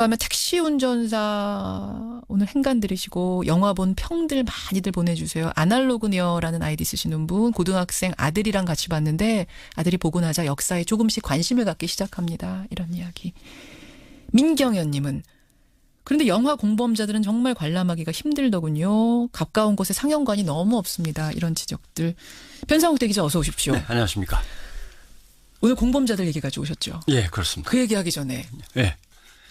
하면 택시 운전사 오늘 행간 들으시고 영화 본 평들 많이들 보내주세요. 아날로그녀라는 아이디 쓰시는 분 고등학생 아들이랑 같이 봤는데 아들이 보고 나자 역사에 조금씩 관심을 갖기 시작합니다. 이런 이야기. 민경현님은 그런데 영화 공범자들은 정말 관람하기가 힘들더군요. 가까운 곳에 상영관이 너무 없습니다. 이런 지적들. 변상욱 대 기자 어서 오십시오. 네, 안녕하십니까. 오늘 공범자들 얘기 가져오셨죠. 예, 그렇습니다. 그 얘기하기 전에 예.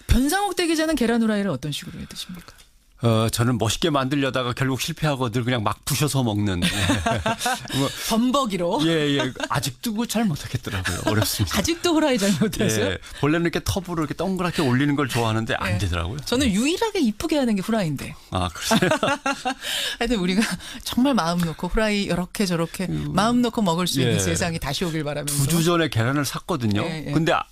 변상욱 대기자는 계란 후라이를 어떤 식으로 해 드십니까? 어, 저는 멋있게 만들려다가 결국 실패하고 늘 그냥 막 부셔서 먹는. 예. 뭐, 범벅이로. 예, 예. 아직도 그걸 잘 못하겠더라고요. 어렵습니다. 아직도 후라이 잘 못하세요? 예. 원래는 이렇게 텁으로 이렇게 동그랗게 올리는 걸 좋아하는데 안 예. 되더라고요. 저는 유일하게 이쁘게 하는 게 후라이인데. 아, 그러세요? 하여튼 우리가 정말 마음 놓고 후라이 이렇게 저렇게 마음 놓고 먹을 수 있는 예. 세상이 다시 오길 바라면서. 두 주 전에 계란을 샀거든요. 예, 예. 근데 아-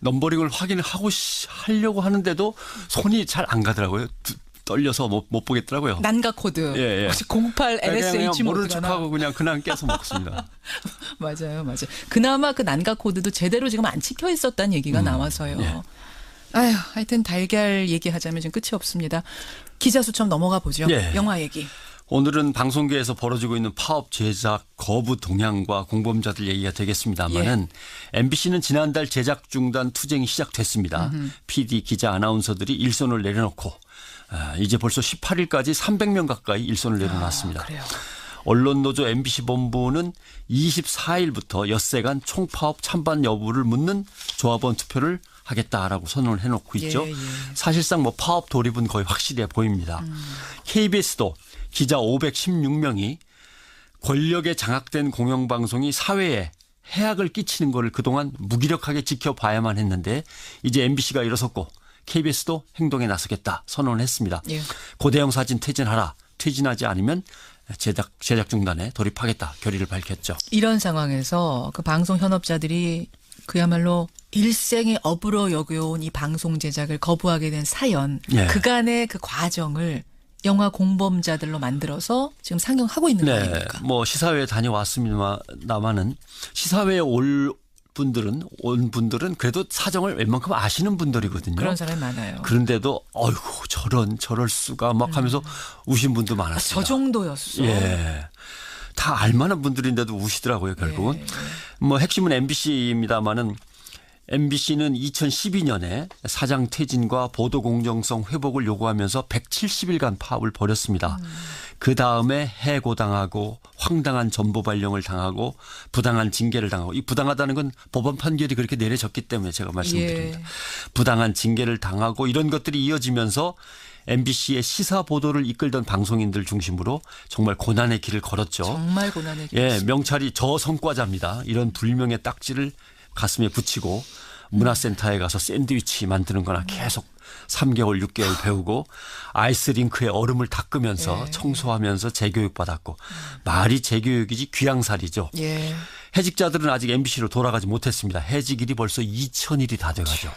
넘버링을 확인을 하고 시- 하려고 하는데도 손이 잘 안 가더라고요. 두- 떨려서 못, 못 보겠더라고요. 난가 코드. 예, 예. 혹시 08 그냥, 그냥 LSH 모르는. 척하고 그냥 그냥 깨서 먹습니다. 맞아요, 맞아요. 그나마 그 난가 코드도 제대로 지금 안 찍혀 있었다는 얘기가 나와서요. 예. 아휴, 하여튼 달걀 얘기하자면 지금 끝이 없습니다. 기자 수첩 넘어가 보죠. 예. 영화 얘기. 오늘은 방송계에서 벌어지고 있는 파업 제작 거부 동향과 공범자들 얘기가 되겠습니다만은 MBC는 지난달 제작 중단 투쟁이 시작됐습니다. PD 기자 아나운서들이 일선을 내려놓고 아, 이제 벌써 18일까지 300명 가까이 일선을 내려놨습니다. 그래요. 언론노조 MBC 본부는 24일부터 엿새간 총파업 찬반 여부를 묻는 조합원 투표를 하겠다라고 선언을 해놓고 있죠. 예, 예. 사실상 뭐 파업 돌입은 거의 확실해 보입니다. KBS도 기자 516명이 권력에 장악된 공영방송이 사회에 해악을 끼치는 것을 그동안 무기력하게 지켜봐야만 했는데 이제 MBC가 일어섰고 KBS도 행동에 나서겠다 선언을 했습니다. 예. 고대형 사진 퇴진하라. 퇴진하지 않으면 제작 제작 중단에 돌입하겠다 결의를 밝혔죠. 이런 상황에서 그 방송 현업자들이 그야말로 일생의 업으로 여겨온 이 방송 제작을 거부하게 된 사연, 예. 그간의 그 과정을 영화 공범자들로 만들어서 지금 상영하고 있는 거 네, 아닙니까? 뭐 시사회에 다녀왔습니다만은 시사회에 올 분들은 온 분들은 그래도 사정을 웬만큼 아시는 분들이거든요. 그런 사람이 많아요. 그런데도 어이구 저런 저럴 수가 막 하면서 우신 분도 아, 많았습니다. 저 정도였어. 예. 다 알만한 분들인데도 우시더라고요, 결국은. 예, 뭐 핵심은 MBC입니다만은 MBC는 2012년에 사장 퇴진과 보도 공정성 회복을 요구하면서 170일간 파업을 벌였습니다. 그 다음에 해고당하고 황당한 전보 발령을 당하고 부당한 징계를 당하고 이 부당하다는 건 법원 판결이 그렇게 내려졌기 때문에 제가 말씀드립니다. 예. 부당한 징계를 당하고 이런 것들이 이어지면서 MBC의 시사 보도를 이끌던 방송인들 중심으로 정말 고난의 길을 걸었죠. 정말 고난의 길. 예, 명찰이 저 성과자입니다. 이런 불명의 딱지를 가슴에 붙이고 문화센터에 가서 샌드위치 만드는 거나 계속 3개월, 6개월 배우고 아이스링크에 얼음을 닦으면서 예. 청소하면서 재교육 받았고 말이 재교육이지 귀양살이죠. 예. 해직자들은 아직 MBC로 돌아가지 못했습니다. 해직일이 벌써 2000일이 다 돼가죠.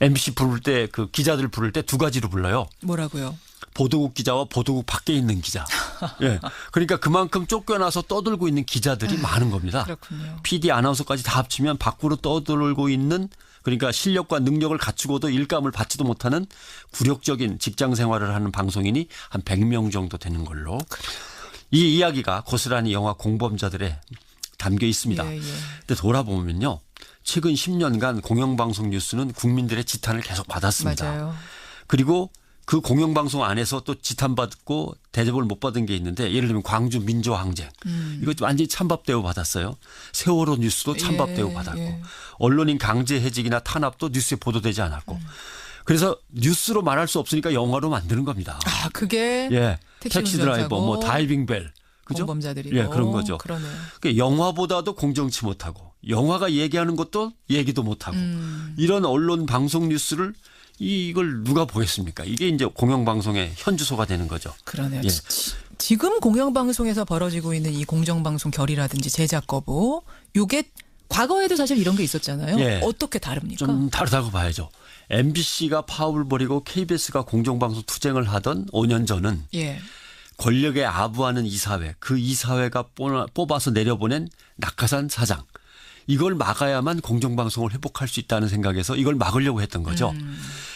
MBC 부를 때 그 기자들 부를 때 두 가지로 불러요. 뭐라고요? 보도국 기자와 보도국 밖에 있는 기자. 예. 그러니까 그만큼 쫓겨나서 떠들고 있는 기자들이 많은 겁니다. 그렇군요. PD 아나운서까지 다 합치면 밖으로 떠들고 있는 그러니까 실력과 능력을 갖추고도 일감을 받지도 못하는 굴욕적인 직장 생활을 하는 방송인이 한 100명 정도 되는 걸로. 이 이야기가 고스란히 영화 공범자들에 담겨 있습니다. 예, 예. 근데 돌아보면요. 최근 10년간 공영방송 뉴스는 국민들의 지탄을 계속 받았습니다. 맞아요. 그리고 그 공영방송 안에서 또 지탄받고 대접을 못 받은 게 있는데 예를 들면 광주 민주항쟁 이거 완전히 찬밥 대우 받았어요. 세월호 뉴스도 찬밥 예, 대우 받았고 예. 언론인 강제 해직이나 탄압도 뉴스에 보도되지 않았고 음. 그래서 뉴스로 말할 수 없으니까 영화로 만드는 겁니다. 아, 그게 예, 택시 택시, 드라이버, 뭐 다이빙 벨, 그죠? 공범자들이고 예, 그런 거죠. 그러네요. 그 영화보다도 공정치 못하고 영화가 얘기하는 것도 얘기도 못하고 음. 이런 언론 방송 뉴스를 이- 이걸 누가 보겠습니까? 이게 이제 공영방송의 현주소가 되는 거죠. 그러네요. 예. 지- 지금 공영방송에서 벌어지고 있는 이 공정방송 결의라든지 제작 거부, 요게 과거에도 사실 이런 게 있었잖아요. 예. 어떻게 다릅니까? 좀 다르다고 봐야죠. MBC가 파업을 벌이고 KBS가 공정방송 투쟁을 하던 5년 전은 예. 권력에 아부하는 이사회, 그 이사회가 뽑아- 뽑아서 내려보낸 낙하산 사장. 이걸 막아야만 공정방송을 회복할 수 있다는 생각에서 이걸 막으려고 했던 거죠.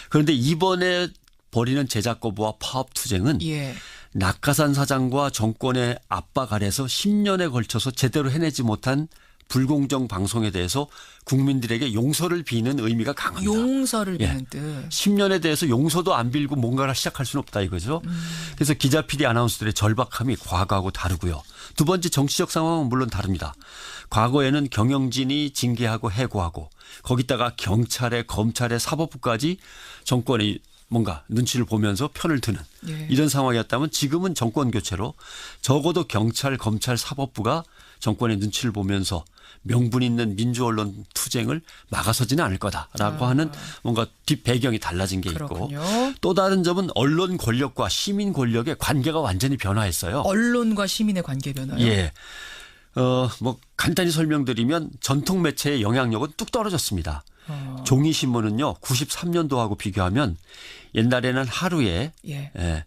그런데 이번에 벌이는 제작 거부와 파업 투쟁은 예. 낙하산 사장과 정권의 압박 아래서 10년에 걸쳐서 제대로 해내지 못한 불공정 방송에 대해서 국민들에게 용서를 비는 의미가 강합니다. 용서를 예. 비는 뜻. 10년에 대해서 용서도 안 빌고 뭔가를 시작할 수는 없다 이거죠. 그래서 기자 PD 아나운서들의 절박함이 과거하고 다르고요. 두 번째 정치적 상황은 물론 다릅니다. 과거에는 경영진이 징계하고 해고하고 거기다가 경찰에 검찰에 사법부까지 정권이 뭔가 눈치를 보면서 편을 드는 예. 이런 상황이었다면 지금은 정권 교체로 적어도 경찰, 검찰, 사법부가 정권의 눈치를 보면서 명분 있는 민주 언론 투쟁을 막아서지는 않을 거다라고 하는 뭔가 뒷 배경이 달라진 게 있고 그렇군요. 또 다른 점은 언론 권력과 시민 권력의 관계가 완전히 변화했어요. 언론과 시민의 관계 변화요. 예. 어, 뭐 간단히 설명드리면 전통 매체의 영향력은 뚝 떨어졌습니다. 어, 종이 신문은요. 93년도하고 비교하면 옛날에는 하루에 예. 예,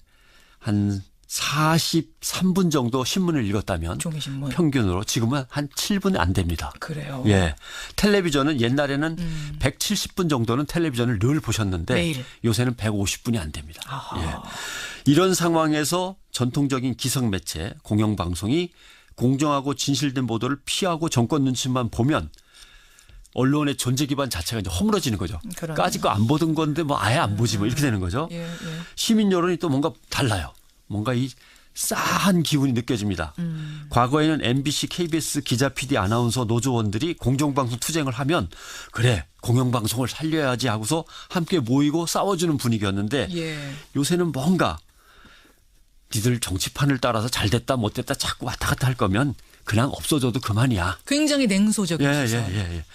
한 43분 정도 신문을 읽었다면 종이신문. 평균으로 지금은 한 7분 안 됩니다. 그래요. 예. 텔레비전은 옛날에는 음. 170분 정도는 텔레비전을 늘 보셨는데 매일. 요새는 150분이 안 됩니다. 아하. 예. 이런 상황에서 전통적인 기성 매체, 공영 방송이 공정하고 진실된 보도를 피하고 정권 눈치만 보면 언론의 존재 기반 자체가 이제 허물어지는 거죠. 그러네요. 까짓 거 안 보던 건데 뭐 아예 안 보지 뭐 이렇게 되는 거죠. 예, 예. 시민 여론이 또 뭔가 달라요. 뭔가 이 싸한 기운이 느껴집니다. 음. 과거에는 MBC, KBS 기자, PD, 아나운서, 노조원들이 공정방송 투쟁을 하면 그래 공영방송을 살려야지 하고서 함께 모이고 싸워주는 분위기였는데 예. 요새는 뭔가 니들 정치판을 따라서 잘 됐다 못 됐다 자꾸 왔다 갔다 할 거면 그냥 없어져도 그만이야. 굉장히 냉소적인 예, 예. 예, 예.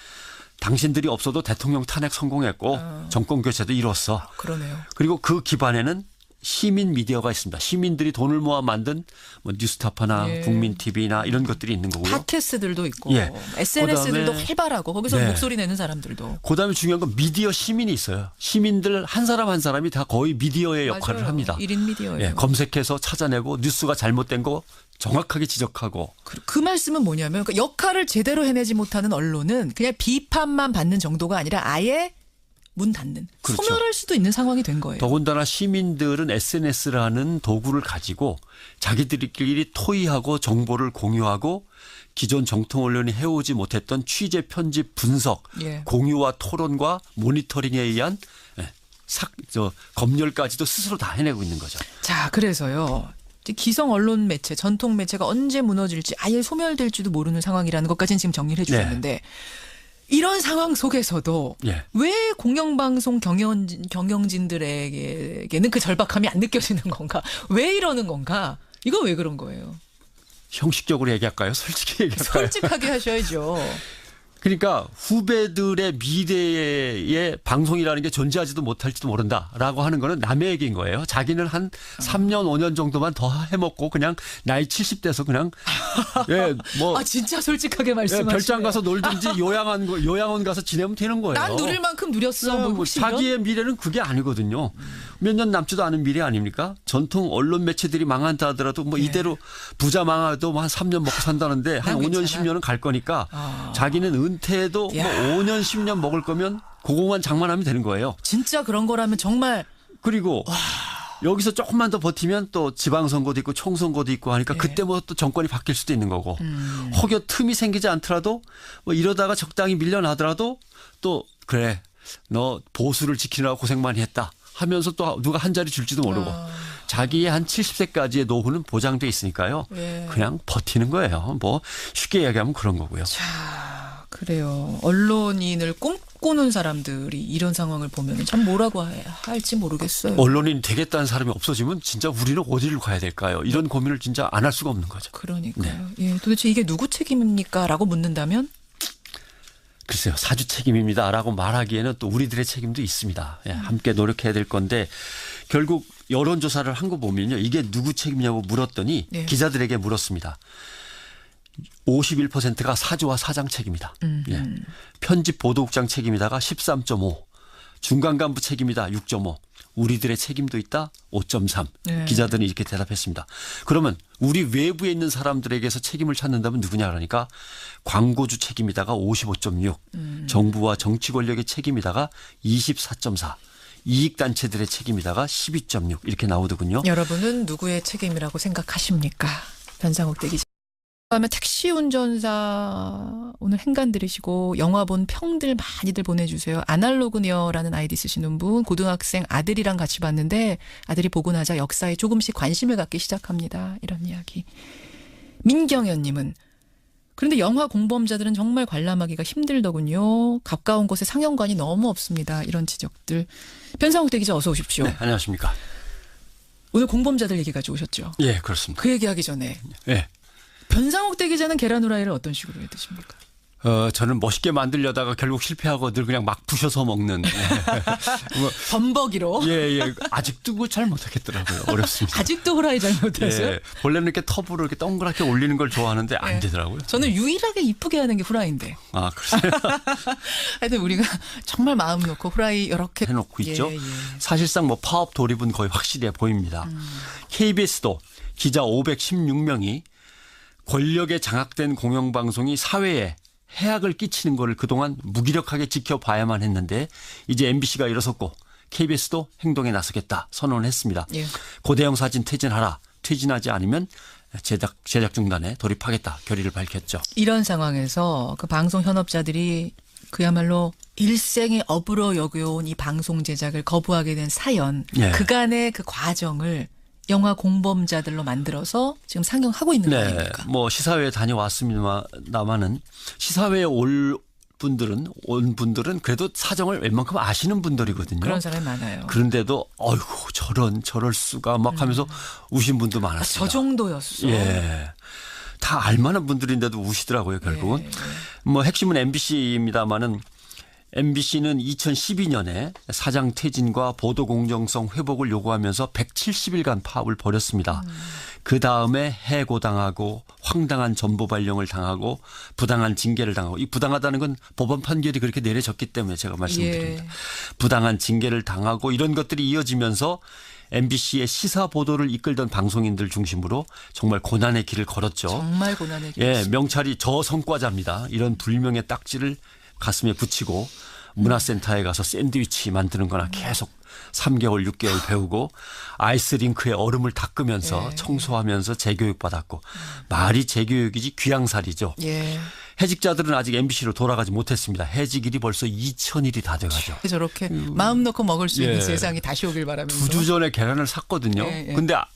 당신들이 없어도 대통령 탄핵 성공했고 어. 정권 교체도 이뤘어. 그러네요. 그리고 그 기반에는 시민 미디어가 있습니다. 시민들이 돈을 모아 만든 뭐 뉴스타파나 예. 국민 TV나 이런 것들이 있는 거고요. 팟캐스트들도 있고 예. SNS들도 그다음에- 활발하고 거기서 네. 목소리 내는 사람들도 그다음에 중요한 건 미디어 시민이 있어요. 시민들 한 사람 한 사람이 다 거의 미디어의 역할을 맞아요. 합니다. 1인 미디어예요. 예, 검색해서 찾아내고 뉴스가 잘못된 거 정확하게 지적하고 그, 그 말씀은 뭐냐면 그 역할을 제대로 해내지 못하는 언론은 그냥 비판만 받는 정도가 아니라 아예 문 닫는 그렇죠. 소멸할 수도 있는 상황이 된 거예요. 더군다나 시민들은 SNS라는 도구를 가지고 자기들끼리 토의하고 정보를 공유하고 기존 정통 언론이 해오지 못했던 취재, 편집, 분석, 예. 공유와 토론과 모니터링에 의한 예, 삭, 저, 검열까지도 스스로 다 해내고 있는 거죠. 자, 그래서요. 기성 언론 매체, 전통 매체가 언제 무너질지 아예 소멸될지도 모르는 상황이라는 것까지는 지금 정리를 네. 해주셨는데 이런 상황 속에서도 예. 왜 공영방송 경영진, 경영진들에게는 그 절박함이 안 느껴지는 건가? 왜 이러는 건가? 이거 왜 그런 거예요? 형식적으로 얘기할까요? 솔직히 얘기할까요? 솔직하게 하셔야죠. 그러니까 후배들의 미래의 방송이라는 게 존재하지도 못할지도 모른다라고 하는 거는 남의 얘기인 거예요. 자기는 한 3년, 5년 정도만 더 해먹고 그냥 나이 70대서 그냥 예, 뭐 아 진짜 솔직하게 예, 말씀하시네. 별장 가서 놀든지 요양원 거- 요양원 가서 지내면 되는 거예요. 난 누릴 만큼 누렸어. 뭐뭐 혹시 이런? 자기의 미래는 그게 아니거든요. 몇 년 남지도 않은 미래 아닙니까? 전통 언론 매체들이 망한다 하더라도 뭐 네. 이대로 부자 망해도 뭐 한 3년 먹고 산다는데 한난 5년, 괜찮아. 10년은 갈 거니까 아. 자기는 은퇴해도 뭐 야. 5년, 10년 먹을 거면 그거만 장만하면 되는 거예요. 진짜 그런 거라면 정말 그리고 여기서 조금만 더 버티면 또 지방선거도 있고 총선거도 있고 하니까 예. 그때 뭐 또 정권이 바뀔 수도 있는 거고 음. 혹여 틈이 생기지 않더라도 뭐 이러다가 적당히 밀려나더라도 또 그래 너 보수를 지키느라 고생 많이 했다 하면서 또 누가 한 자리 줄지도 모르고 아. 자기의 한 70세까지의 노후는 보장돼 있으니까요. 예. 그냥 버티는 거예요. 뭐 쉽게 얘기하면 그런 거고요. 자, 그래요. 언론인을 꿈꾸는 사람들이 이런 상황을 보면 참 뭐라고 해- 할지 모르겠어요. 언론인 되겠다는 사람이 없어지면 진짜 우리는 어디를 가야 될까요? 이런 고민을 진짜 안 할 수가 없는 거죠. 그러니까요. 네. 예, 도대체 이게 누구 책임입니까? 라고 묻는다면 글쎄요, 사주 책임입니다라고 말하기에는 또 우리들의 책임도 있습니다. 예, 함께 노력해야 될 건데 결국 여론 조사를 한 거 보면요, 이게 누구 책임이냐고 물었더니 네. 기자들에게 물었습니다. 51%가 사주와 사장 책임이다. 음, 예. 편집 보도국장 책임이다가 13.5, 중간 간부 책임이다 6.5, 우리들의 책임도 있다 5.3. 네. 기자들은 이렇게 대답했습니다. 그러면 우리 외부에 있는 사람들에게서 책임을 찾는다면 누구냐 그러니까 광고주 책임이다가 55.6, 음. 정부와 정치 권력의 책임이다가 24.4. 이익단체들의 책임이다가 12.6 이렇게 나오더군요. 여러분은 누구의 책임이라고 생각하십니까? 변상욱 대기자. 그다음에 택시 운전사 오늘 행간 들으시고 영화 본 평들 많이들 보내주세요. 아날로그녀라는 아이디 쓰시는 분 고등학생 아들이랑 같이 봤는데 아들이 보고 나자 역사에 조금씩 관심을 갖기 시작합니다. 이런 이야기. 민경현님은 그런데 영화 공범자들은 정말 관람하기가 힘들더군요. 가까운 곳에 상영관이 너무 없습니다. 이런 지적들. 변상욱 대기자 어서 오십시오. 네, 안녕하십니까? 오늘 공범자들 얘기 가지고 오셨죠? 예, 그렇습니다. 그 얘기하기 전에 예. 변상욱 대기자는 계란 후라이를 어떤 식으로 해 드십니까? 어, 저는 멋있게 만들려다가 결국 실패하고 늘 그냥 막 부셔서 먹는. 예. 뭐, 범벅이로 예, 예. 아직도 그거 잘 못하겠더라고요. 어렵습니다. 아직도 후라이 잘 못하세요? 예. 원래는 이렇게 텁으로 이렇게 동그랗게 올리는 걸 좋아하는데 안 예. 되더라고요. 저는 유일하게 이쁘게 하는 게 후라이인데. 아, 그러세요? 하여튼 우리가 정말 마음 놓고 후라이 이렇게 해놓고 있죠. 예, 예. 사실상 뭐 파업 돌입은 거의 확실해 보입니다. 음. KBS도 기자 516명이 권력에 장악된 공영방송이 사회에 해악을 끼치는 것을 그동안 무기력하게 지켜봐야만 했는데 이제 MBC가 일어섰고 KBS도 행동에 나서겠다 선언을 했습니다. 예. 고대형 사진 퇴진하라. 퇴진하지 않으면 제작 제작 중단에 돌입하겠다 결의를 밝혔죠. 이런 상황에서 그 방송 현업자들이 그야말로 일생의 업으로 여겨온 이 방송 제작을 거부하게 된 사연, 예. 그간의 그 과정을 영화 공범자들로 만들어서 지금 상영하고 있는 거 네, 아닙니까? 뭐 시사회에 다녀왔습니다만은 시사회에 올 분들은 온 분들은 그래도 사정을 웬만큼 아시는 분들이거든요. 그런 사람이 많아요. 그런데도 어이구 저런 저럴 수가 막 하면서 우신 분도 아, 많았습니다. 저 정도였어. 예. 다 알만한 분들인데도 우시더라고요, 결국은. 예, 뭐 핵심은 MBC입니다만은 MBC는 2012년에 사장 퇴진과 보도 공정성 회복을 요구하면서 170일간 파업을 벌였습니다. 그 다음에 해고당하고 황당한 전보 발령을 당하고 부당한 징계를 당하고 이 부당하다는 건 법원 판결이 그렇게 내려졌기 때문에 제가 말씀드립니다. 예. 부당한 징계를 당하고 이런 것들이 이어지면서 MBC의 시사 보도를 이끌던 방송인들 중심으로 정말 고난의 길을 걸었죠. 정말 고난의 길. 예, 명찰이 저성과자입니다. 이런 불명의 딱지를 가슴에 붙이고 문화센터에 가서 샌드위치 만드는 거나 계속 3개월, 6개월 배우고 아이스링크에 얼음을 닦으면서 예. 청소하면서 재교육 받았고 말이 재교육이지 귀양살이죠. 예. 해직자들은 아직 MBC로 돌아가지 못했습니다. 해직일이 벌써 2000일이 다 돼가죠. 저렇게 마음 놓고 먹을 수 있는 예. 세상이 다시 오길 바라면서. 두 주 전에 계란을 샀거든요. 예, 예. 근데 아-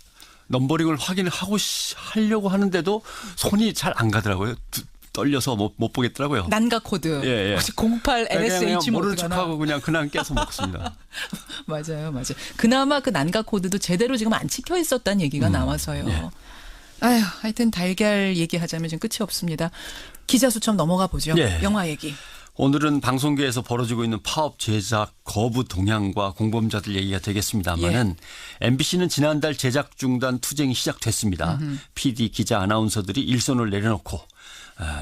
넘버링을 확인하고 시- 하려고 하는데도 손이 잘 안 가더라고요. 두- 떨려서 못, 못 보겠더라고요. 난가 코드. 예, 예. 혹시 08 그냥 LSH 모르는 모드가 나 척하고 그냥 그냥 깨서 먹습니다. 맞아요, 맞아요. 그나마 그 난가 코드도 제대로 지금 안 찍혀 있었다는 얘기가 나와서요. 예. 아휴, 하여튼 달걀 얘기하자면 지금 끝이 없습니다. 기자 수첩 넘어가 보죠. 예. 영화 얘기. 오늘은 방송계에서 벌어지고 있는 파업 제작 거부 동향과 공범자들 얘기가 되겠습니다만은 MBC는 지난달 제작 중단 투쟁이 시작됐습니다. PD 기자 아나운서들이 일선을 내려놓고 아,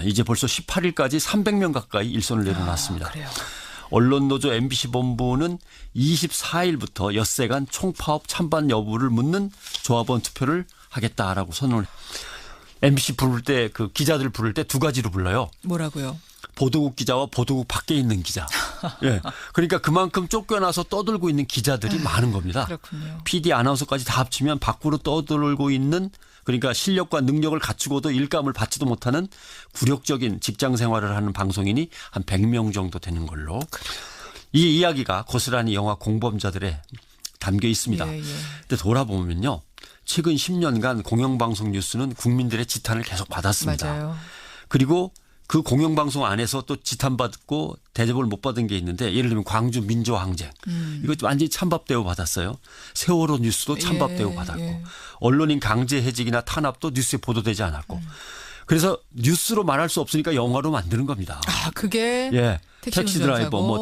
이제 벌써 18일까지 300명 가까이 일선을 내려놨습니다. 아, 그래요. 언론노조 MBC 본부는 24일부터 엿새간 총파업 찬반 여부를 묻는 조합원 투표를 하겠다라고 선언을. MBC 부를 때 그 기자들 부를 때 두 가지로 불러요. 뭐라고요? 보도국 기자와 보도국 밖에 있는 기자. 예. 그러니까 그만큼 쫓겨나서 떠들고 있는 기자들이 많은 겁니다. 그렇군요. PD 아나운서까지 다 합치면 밖으로 떠들고 있는 그러니까 실력과 능력을 갖추고도 일감을 받지도 못하는 굴욕적인 직장 생활을 하는 방송인이 한 100명 정도 되는 걸로 이 이야기가 고스란히 영화 공범자들에 담겨 있습니다. 예, 예. 근데 돌아보면요. 최근 10년간 공영방송 뉴스는 국민들의 지탄을 계속 받았습니다. 맞아요. 그리고 그 공영방송 안에서 또 지탄받고 대접을 못 받은 게 있는데 예를 들면 광주 민주항쟁 이거 완전히 찬밥 대우 받았어요. 세월호 뉴스도 찬밥 예, 대우 받았고 예. 언론인 강제 해직이나 탄압도 뉴스에 보도되지 않았고 그래서 뉴스로 말할 수 없으니까 영화로 만드는 겁니다. 아, 그게 예, 택시 택시 드라이버 뭐